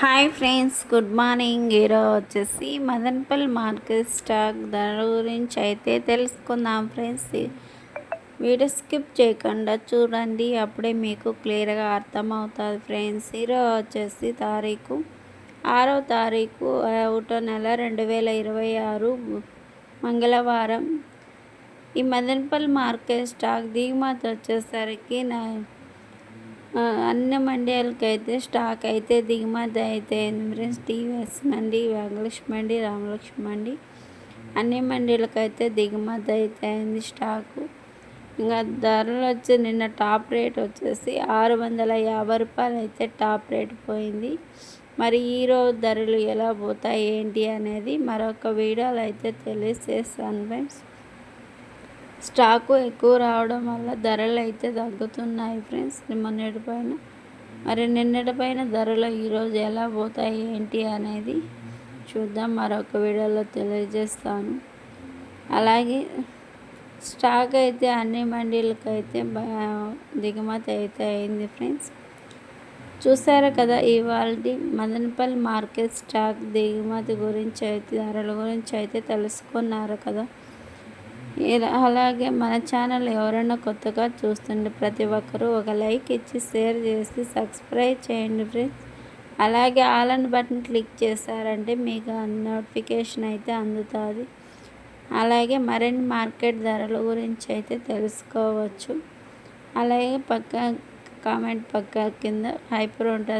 Hi friends good morning. ఈరోజు వచ్చేసి మదన్పల్ market stock ధర గురించి అయితే తెలుసుకుందాం ఫ్రెండ్స్. వీడియో స్కిప్ చేయకుండా చూడండి అప్పుడే మీకు క్లియర్గా అర్థమవుతుంది ఫ్రెండ్స్. ఈరోజు వచ్చేసి తారీఖు ఆరో తారీఖు ఒకటో నెల రెండు వేల ఇరవై ఆరు మంగళవారం. ఈ మదన్పల్ మార్కెట్ స్టాక్ దిగుమతి వచ్చేసరికి నా అన్ని మండీలకి అయితే స్టాక్ అయితే దిగుమతి అయితే ఫ్రెండ్స్ టీవీఎస్ మండి వెంకలక్ష్మి మండి రామలక్ష్మి మండి. అన్ని మండీలకు అయితే దిగుమతి అయితే అయింది స్టాకు. ఇంకా ధరలు వచ్చి నిన్న టాప్ రేట్ వచ్చేసి ఆరు వందల యాభై రూపాయలు అయితే టాప్ రేట్ పోయింది. మరి ఈరోజు ధరలు ఎలా పోతాయి ఏంటి అనేది మరొక వీడియోలో అయితే తెలియజేస్తాను ఫ్రెండ్స్. స్టాకు ఎక్కువ రావడం వల్ల ధరలు అయితే తగ్గుతున్నాయి ఫ్రెండ్స్. మొన్నటి పైన మరి నిన్నటి పైన ధరలు ఈరోజు ఎలా పోతాయి ఏంటి అనేది చూద్దాం. మరొక వీడియోలో తెలియజేస్తాను. అలాగే స్టాక్ అయితే అన్ని మండీలకు అయితే దిగుమతి అయితే అయింది ఫ్రెండ్స్. చూసారా కదా ఇవాళ మదనపల్లి మార్కెట్ స్టాక్ దిగుమతి గురించి అయితే ధరల గురించి అయితే తెలుసుకున్నారు కదా. అలాగే మన ఛానల్ ఎవరైనా కొత్తగా చూస్తుండే ప్రతి ఒక్కరూ ఒక లైక్ ఇచ్చి షేర్ చేసి సబ్స్క్రైబ్ చేయండి ఫ్రెండ్స్. అలాగే ఆల్ అండ్ బటన్ క్లిక్ చేశారంటే మీకు నోటిఫికేషన్ అయితే అందుతుంది. అలాగే మరిన్ని మార్కెట్ ధరల గురించి అయితే తెలుసుకోవచ్చు. అలాగే పక్క కామెంట్ పక్క కింద హైపర్ ఉంటుంది.